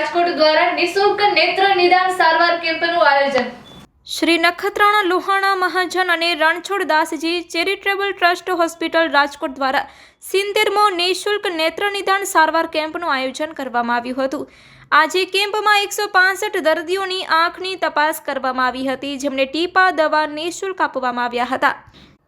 રાજકોટ દ્વારા નિઃશુલ્ક નેત્ર નિદાન સારવાર કેમ્પનું આયોજન. શ્રી નખત્રાણા લોહાણા મહાજન અને Ranchhod Dasji charitable trust hospital Rajkot દ્વારા સિત્તેરમો નિઃશુલ્ક નેત્ર નિદાન સારવાર કેમ્પનું આયોજન કરવામાં આવ્યું હતું. આજે કેમ્પમાં એકસો પાસઠ દર્દીઓની આંખની તપાસ કરવામાં આવી હતી, જેમને ટીપા દવા નિઃશુલ્ક આપવામાં આવ્યા હતા.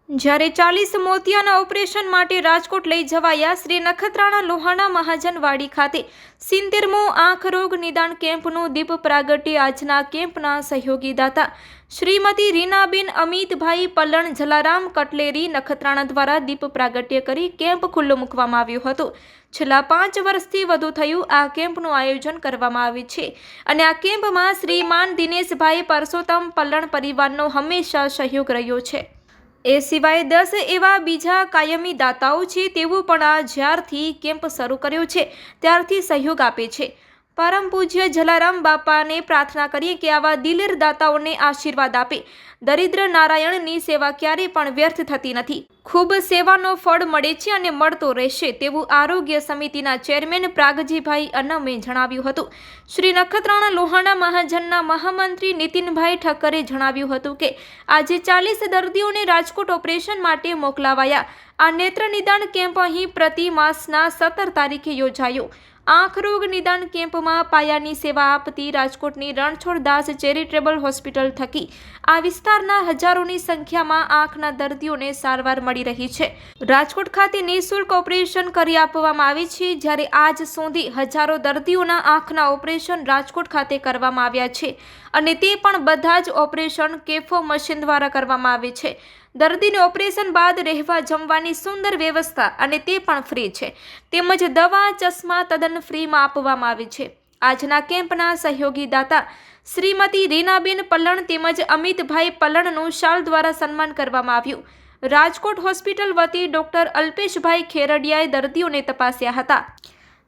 જ્યારે ચાલીસ મોતિયાના ઓપરેશન માટે રાજકોટ લઈ જવાયા, શ્રી નખત્રાણા લોહાણા મહાજનવાડી ખાતે સિત્તેરમો આંખ રોગ નિદાન કેમ્પનું દીપ પ્રાગટ્ય. આજના કેમ્પના સહયોગી દાતા શ્રીમતી રીનાબેન અમિતભાઈ પલણ, જલારામ કટલેરી નખત્રાણા દ્વારા દીપ પ્રાગટ્ય કરી કેમ્પ ખુલ્લો મૂકવામાં આવ્યો હતો. છેલ્લા પાંચ વર્ષથી વધુ થયું આ કેમ્પનું આયોજન કરવામાં આવ્યું છે અને આ કેમ્પમાં શ્રીમાન દિનેશભાઈ પરસોત્તમ પલણ પરિવારનો હંમેશા સહયોગ રહ્યો છે. એ સિવાય દસ એવા બીજા કાયમી દાતાઓ છે તેઓ પણ આ જ્યારથી કેમ્પ શરૂ કર્યો છે, ત્યારથી સહયોગ આપે છે. પરમ પૂજ્ય જલારામ બાપાને પ્રાર્થના કરીએ કે આવા દિલેર દાતાઓને આશીર્વાદ આપે. દરિદ્ર નારાયણની સેવા ક્યારેય પણ વ્યર્થ થતી નથી. ખૂબ સેવાનો ફળ મળે છે અને મળતો રહેશે તેવું આરોગ્ય સમિતિના ચેરમેન પ્રાગજીભાઈ અન્નમે જણાવ્યું હતું. શ્રી નખત્રાણા લોહાણા મહાજનના મહામંત્રી નીતિનભાઈ ઠક્કરે જણાવ્યું હતું કે, આજે ચાલીસ દર્દીઓને રાજકોટ ઓપરેશન માટે મોકલાવાયા. આ નેત્ર નિદાન કેમ્પ અહીં પ્રતિ માસના સત્તર તારીખે યોજાયો. આંખ રોગ નિદાન કેમ્પમાં પાયાની સેવા આપતી રાજકોટની રણછોડદાસ ચેરિટેબલ હોસ્પિટલ થકી આ વિસ્તારના હજારોની સંખ્યામાં આંખના દર્દીઓને સારવાર મળી રહી છે. રાજકોટ ખાતે નિઃશુલ્ક ઓપરેશન કરી આપવામાં આવે છે. જ્યારે આજ સુધી હજારો દર્દીઓના આંખના ઓપરેશન રાજકોટ ખાતે કરવામાં આવ્યા છે અને તે પણ બધા જ ઓપરેશન કેફો મશીન દ્વારા કરવામાં આવે છે. દર્દીને ઓપરેશન બાદ રહેવા જમવાની સુંદર વ્યવસ્થા અને તે પણ ફ્રી છે. તેમજ દવા, ચશ્મા તદ્દન ફ્રીમાં આપવામાં આવે છે. આજના કેમ્પના સહયોગી દાતા શ્રીમતી રીનાબેન પલણ તેમજ અમિતભાઈ પલણનું શાલ દ્વારા સન્માન કરવામાં આવ્યું. રાજકોટ હોસ્પિટલ વતી ડોક્ટર અલ્પેશભાઈ ખેરડિયાએ દર્દીઓને તપાસ્યા હતા.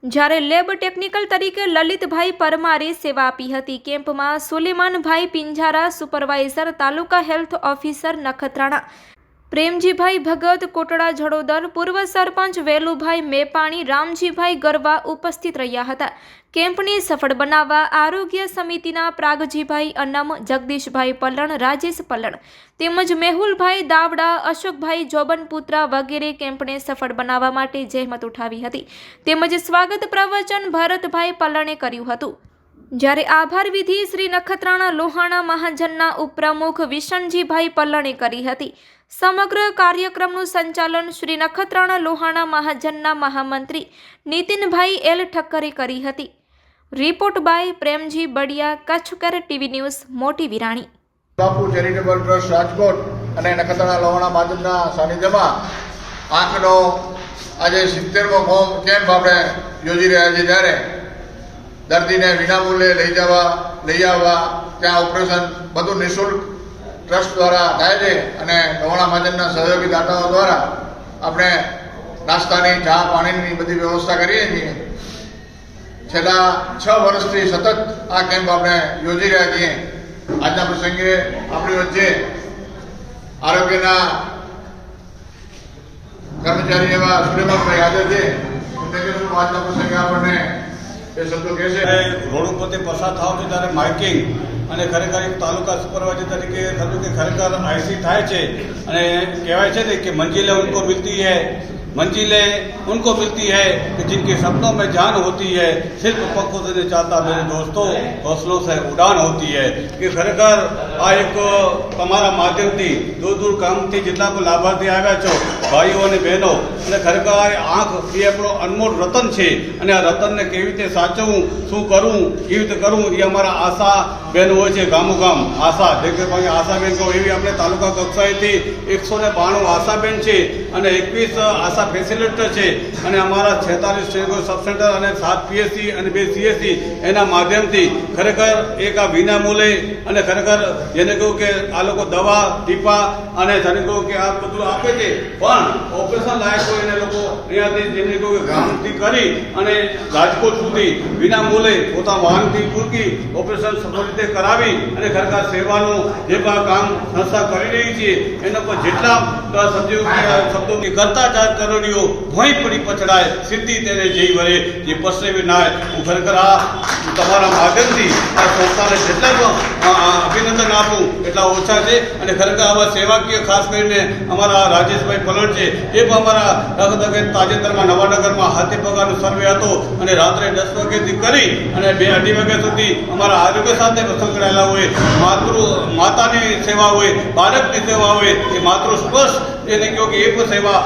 જ્યારે લેબ ટેકનિકલ તરીકે લલિતભાઈ પરમારે સેવા આપી હતી, કેમ્પમાં Sulemanbhai Pinjara supervisor, taluka health officer Nakhatrana Premjibhai Bhagat, Kotda Jadodar, પૂર્વ સરપંચ વેલુભાઈ મેપાણી, રામજીભાઈ ગરવા ઉપસ્થિત રહ્યા હતા. કેમ્પને સફળ બનાવવા આરોગ્ય સમિતિના પ્રાગજીભાઈ અન્નમ, જગદીશભાઈ પલણ, રાજેશ પલણ તેમજ મેહુલભાઈ દાવડા, અશોકભાઈ જોબનપુત્રા વગેરે કેમ્પને સફળ બનાવવા માટે જહેમત ઉઠાવી હતી. તેમજ સ્વાગત પ્રવચન ભરતભાઈ પલણે કર્યું હતું. જ્યારે આભાર વિધિ શ્રી નખત્રાણા લોહાણા મહાજનના ઉપપ્રમુખ વિશનજીભાઈ પલ્લણે કરી હતી. સમગ્ર કાર્યક્રમનું સંચાલન શ્રી નખત્રાણા લોહાણા મહાજનના મહામંત્રી નીતિનભાઈ એલ ઠક્કરે કરી હતી. Report by Premji Badiya, Kutchkar TV news, Moti Virani. Bapu charitable trust Rajkot અને નખત્રાણા લોહાણા મહાજનના સાનિધ્યમાં આંખનો આજે સિત્તેરમો કેમ્પ આપણે યોજી રહ્યા છીએ ત્યારે દર્દીને વિનામૂલ્યે લઈ જવા, લઈ આવવા, ત્યાં ઓપરેશન બધું નિઃશુલ્ક ટ્રસ્ટ દ્વારા થાય છે અને લોહાણા મહાજનના સહયોગી દાતાઓ દ્વારા આપણે નાસ્તાની, ચા, પાણીની બધી વ્યવસ્થા કરીએ છીએ. છેલ્લા છ વર્ષથી સતત આ કેમ્પ આપણે યોજી રહ્યા છીએ. આજના પ્રસંગે આપણી વચ્ચે આરોગ્યના કર્મચારી એવા સુરેમાભાઈ હાજર છે. આજના પ્રસંગે આપણને એ શબ્દો કહે છે. રોડ ઉપરથી પસાર થાવ છો ત્યારે માઇકિંગ અને ખરેખર એક તાલુકા સુપરવાઇઝર તરીકે સમજો કે ખરેખર આઈસી થાય છે અને કહેવાય છે ને કે મંજિલે ઉનકો મિલતી હૈ, મંજિલે ઉનકો મિલતી है કે जिनके सपनों में जान होती है सिर्फ पक्को देने चाहता મેરે દોસ્તો हौसलों से ઉડાન હોતી है कि खरेखर આ એક તમારા માધ્યમથી દૂર દૂર ગામથી જેટલા પણ લાભાર્થી આવ્યા છો, ભાઈઓ અને બહેનો, અને ખરેખર આંખ, એ આપણો અનમોલ રતન છે. અને આ રતનને કેવી રીતે સાચવવું, શું કરવું, કેવી રીતે કરવું, એ અમારા આશા બેન હોય છે ગામો ગામ આશા, જેમ કે ભાઈ આશાબેન કહો, એવી આપણે તાલુકા કક્ષાએથી એકસો ને બાણું આશાબેન છે અને એકવીસ આશા ફેસિલિટર છે. અને અમારા છેતાલીસ સબ સેન્ટર અને સાત પીએસસી અને બે સીએસસી એના માધ્યમથી ખરેખર એક આ વિના મૂલ્યે અને ખરેખર જેને કહ્યું કે આ લોકો દવા ટીપા અને જેને કે આ બધું આપે છે. પણ ઓપરેશન લાયક હોય એને લોકો અહીંયાથી જેને કહ્યું કે ગામથી કરી અને રાજકોટ સુધી વિના મૂલે પોતા વાહનથી પૂરકી ઓપરેશન સફળ રીતે કરાવી અને ખરેખર સેવાનું જે પણ કામ સંસ્થા કરી રહી છે એના પર જેટલા સમજ્યું શબ્દો કરતા જાત કરોડીઓ ભોંય પડી પછડાય સિદ્ધિ તેને જઈ વળે. જે પસરેવી નાય હું ખરેખર આ તમારા માધ્યમથી આ સંસ્થાને જેટલા પણ અ, અ, અભિનંદન એટલા ઓછા છે અને ખરેખર આવા સેવાકીય ખાસ કરીને અમારા રાજેશભાઈ પલણ છે એ પણ અમારા તાજેતરમાં નવાનગરમાં હાથી પગારનો સર્વે હતો અને રાત્રે દસ વાગ્યાથી કરી અને બે અઢી વાગ્યા સુધી અમારા આરોગ્ય સાથે સંકળાયેલા હોય માતૃ માતાની સેવા હોય બાળકની સેવા હોય એ માતૃ સ્પર્શ એને કહો કે એ પણ સેવા